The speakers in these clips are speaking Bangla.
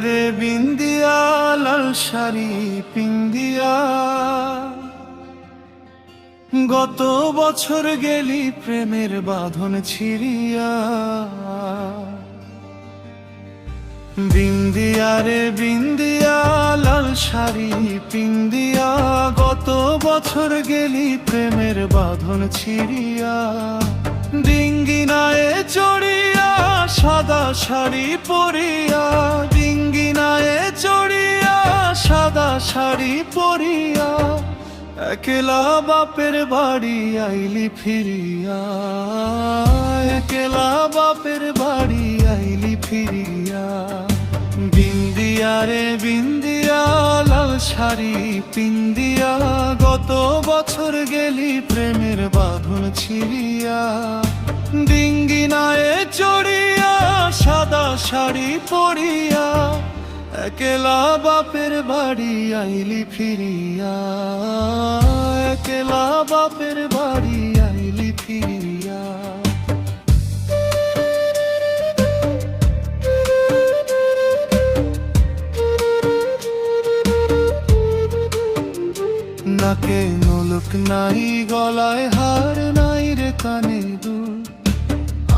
রে বিন্দিয়া, লাল শাড়ি পিন্দিয়া। গত বছর গেলি প্রেমের বাঁধন ছিড়িয়া। বিন্দিয়া রে বিন্দিয়া, লাল শাড়ি পিন্দিয়া। গত বছর গেলি প্রেমের বাঁধন ছিড়িয়া। ডিঙ্গিনায়ে চড়িয়া সাদা শাড়ি পরিয়া, ডিঙ্গিনায়ে চড়িয়া, সাদা শাড়ি পরিয়া, একলা বাপের বাড়ি আইলি ফিরিয়া, একলা বাপের বাড়ি আইলি ফিরিয়া। বিন্দিয়া রে বিন্দিয়া, লাল শাড়ি পিন্দিয়া, গত বছর গেলি প্রেমের বাঁধন ছিড়িয়া, ডিঙ্গিনায়ে চড়িয়া সাদা শাড়ি পরিয়া, একলা বাপের বাড়ি আইলি ফিরিয়া, একলা বাপের বাড়ি আইলি ফিরিয়া। নাকে নলক নাই, গলায় হার নাই রে কানে দুল।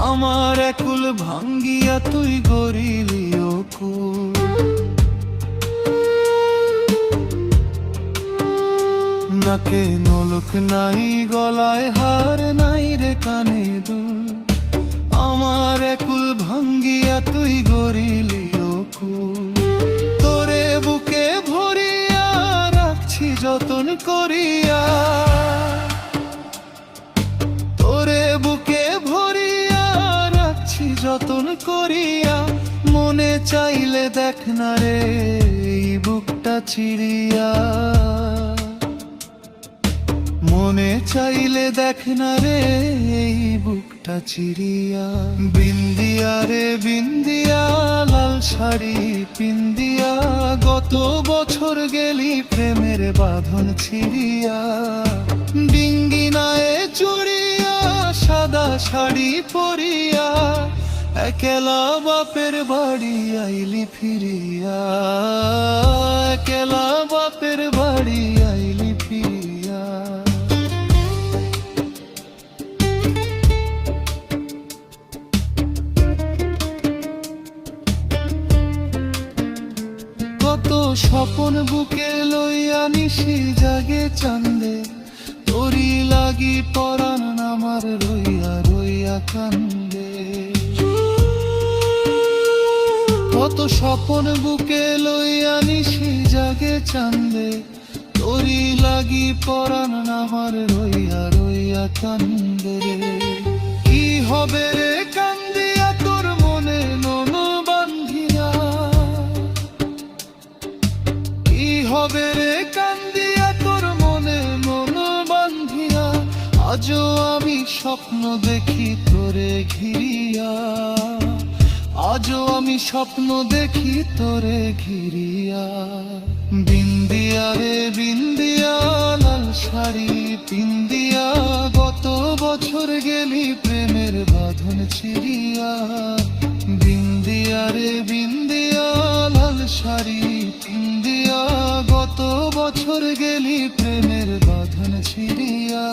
আমার একুল ভাঙ্গিয়া তুই গরিলি ও কুল নাকে নলক নাই, গলায় হার নাই রে কানে দুল। আমার একুল ভাঙ্গিয়া তুই গরিলি ও কুল তোরে বুকে ভরিয়া রাখছি, যতন করিয়া যতন করিয়া মনে চাইলে দেখ না রে বুকটা চিড়িয়া মনে চাইলে দেখ না রে, এই বুকটা চিড়িয়া বিন্দিয়া রে বিন্দিয়া, লাল শাড়ি পিন্দিয়া, গত বছর গেলি প্রেমের বাঁধন ছিড়িয়া। ডিঙ্গিনায়ে চড়িয়া, সাদা শাড়ি পরিয়া একলা বাপের বাড়ি আইলি ফিরিয়া। একলা বাপের বাড়ি আইলি ফিরিয়া। কত স্বপন বুকে লইয়া নিশি জাগে চান্দে। তোরি লাগি পরাণ আমার রইয়া রইয়া কান্দে। স্বপন বুকে লইয়া নিশি জাগে চান্দে। তোরি লাগি পরাণ আমার রইয়া রইয়া কান্দে কি হবে রে কান্দিয়া তোর মনে নন বান্ধিয়া? কি হবে রে কান্দিয়া তোর মনে মন বান্ধিয়া? আজও আমি স্বপ্ন দেখি তোরে ঘিরিয়া। আজও আমি স্বপ্ন দেখি তোরে ঘিরিয়া। বিন্দিয়া রে বিন্দিয়া লাল শাড়ি পিন্দিয়া গত বছর গেলি প্রেমের বাঁধন ছিড়িয়া। বিন্দিয়া রে বিন্দিয়া লাল শাড়ি পিন্দিয়া গত বছর গেলি প্রেমের বাঁধন ছিড়িয়া।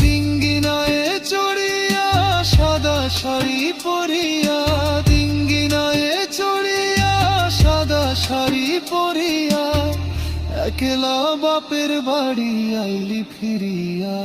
ডিঙ্গিনায়ে চড়িয়া সাদা শাড়ি পরিয়া শাড়ি পরিয়া একলা বাপের বাড়ি আইলি ফিরিয়া।